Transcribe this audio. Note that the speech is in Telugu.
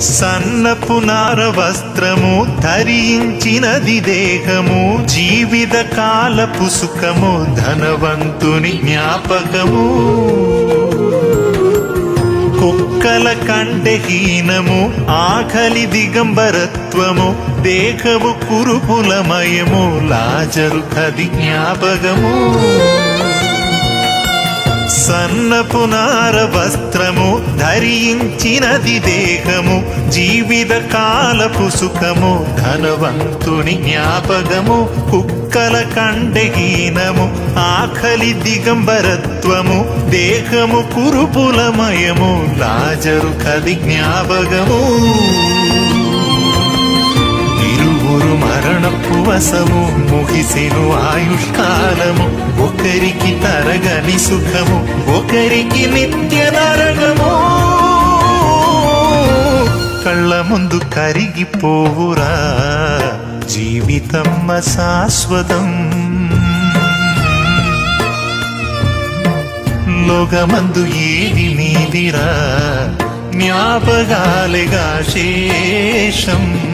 సన్నపు నార వస్త్రము ధరించినది దేహము జీవిత కాలపు సుఖము ధనవంతుని జ్ఞాపకము. కుక్కల కంటే హీనము ఆకలి దిగంబరత్వము దేహము కురుపులమయము లాజరు కది జ్ఞాపకము. సన్నపునార వస్త్రము ధరించినది దేహము జీవిత కాలపు సుఖము ధనవంతుని జ్ఞాపకము కుక్కల కండహీనము ఆకలి దిగంబరత్వము దేహము కురుపులమయము లాజరు కది జ్ఞాపకము. ఇరువురు మరణపు వసము ముగిసిను ఆయుష్కాలము ఒకరికి తరగని సుఖము ఒకరికి నిత్య నరగము కళ్ళ ముందు కరిగిపోవురా జీవితమ్మ శాశ్వతం. లోకమందు ఏది నీదిరా జ్ఞాపకాలుగా శేషం.